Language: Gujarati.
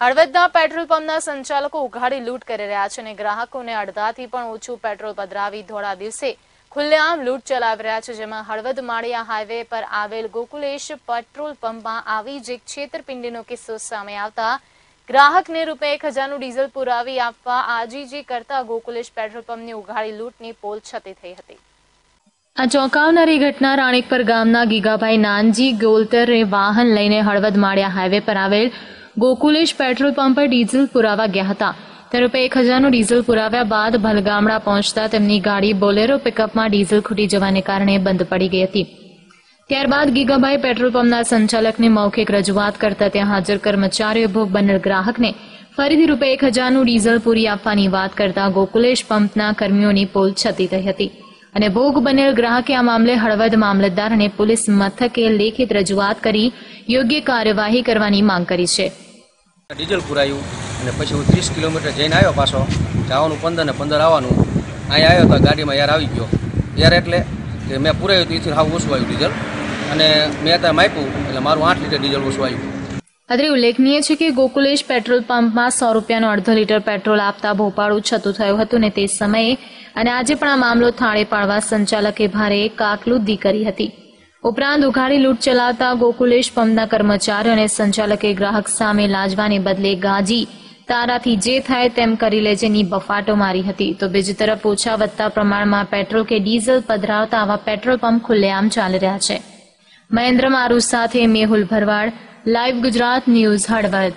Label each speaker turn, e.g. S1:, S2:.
S1: હળવદના પેટ્રોલ પંપના સંચાલકો ઉઘાડી લૂંટ કરી રહ્યા છે અને ગ્રાહકોને અડધાથી પણ ઓછું પેટ્રોલ પધરાવી ધોળા દિવસે ખુલ્લેઆમ લૂંટ ચલાવી રહ્યા છે, જેમાં હળવદ માળિયા હાઈવે પર આવેલ ગોકુલેશ પેટ્રોલ પંપમાં આવી જ એક છેતરપિંડીનો કિસ્સો સામે આવતા ગ્રાહકને રૂપિયા એક હજારનું ડીઝલ પુરાવી આપવા આજીજી કરતા ગોકુલેશ પેટ્રોલ પંપની ઉઘાડી લૂંટની પોલ છતી થઈ હતી. આ ચોંકાવનારી ઘટના રાણીકપર ગામના ગીગાભાઈ નાનજી ગોલતરે વાહન લઈને હળવદ માળિયા હાઈવે પર આવેલ ગોકુલેશ પેટ્રોલ પંપ પર ડીઝલ પુરાવા ગયા હતા. તે રૂપે એક હજારનું ડીઝલ પુરાવ્યા બાદ ભલગામડા પહોંચતા તેમની ગાડી બોલેરો પિકઅપમાં ડીઝલ ખૂટી જવાને કારણે બંધ પડી ગઈ હતી. ત્યારબાદ ગીગાભાઈ પેટ્રોલ પંપના સંચાલકને મૌખિક રજૂઆત કરતા ત્યાં હાજર કર્મચારીઓ ભોગ બનેલ ગ્રાહકને ફરીથી રૂપે એક હજારનું ડીઝલ પૂરી આપવાની વાત કરતા ગોકુલેશ પંપના કર્મીઓની પોલ છતી થઈ હતી. અને ભોગ બનેલ ગ્રાહકે આ મામલે હળવદ મામલતદાર અને પોલીસ મથકે લેખિત રજૂઆત કરી યોગ્ય કાર્યવાહી કરવાની માંગ કરી છે.
S2: ડીઝલ પુરાયું અને પછી હું ત્રીસ કિલોમીટર જઈને આવ્યો પાછો. જવાનું પંદર ને પંદર આવવાનું. અહીંયા આવ્યો તો ગાડીમાં યાર આવી ગયો. યાર એટલે કે મેં પુરાયું હતું એથી હાવ ઓછું આવ્યું ડીઝલ. અને મેં ત્યાં માપ્યું, એટલે મારું આઠ લીટર ડીઝલ ઓછું આવ્યું.
S1: અત્રે ઉલ્લેખનીય છે કે ગોકુલેશ પેટ્રોલ પંપમાં સો રૂપિયાનો અડધો લીટર પેટ્રોલ આપતા ભોપાળું છતું થયું હતું ને તે સમયે. અને આજે પણ આ મામલો થાળે પાડવા સંચાલકે ભારે કાકલુદ્દી કરી હતી. ઉપરાંત ઉઘાડી, લૂંટ ચલાવતા ગોકુલેશ પંપના કર્મચારીઓ અને સંચાલકે ગ્રાહક સામે લાજવાને બદલે ગાજી. તારાથી જે થાય તેમ કરી લેજેની બફાટો મારી હતી. તો બીજી તરફ ઓછા વધતા પ્રમાણમાં પેટ્રોલ કે ડીઝલ પધરાવતા આવા પેટ્રોલ પંપ ખુલ્લેઆમ ચાલી રહ્યા છે. મહેન્દ્ર મારુ સાથે મેહુલ ભરવાડ, લાઈવ ગુજરાત ન્યૂઝ હળવદ.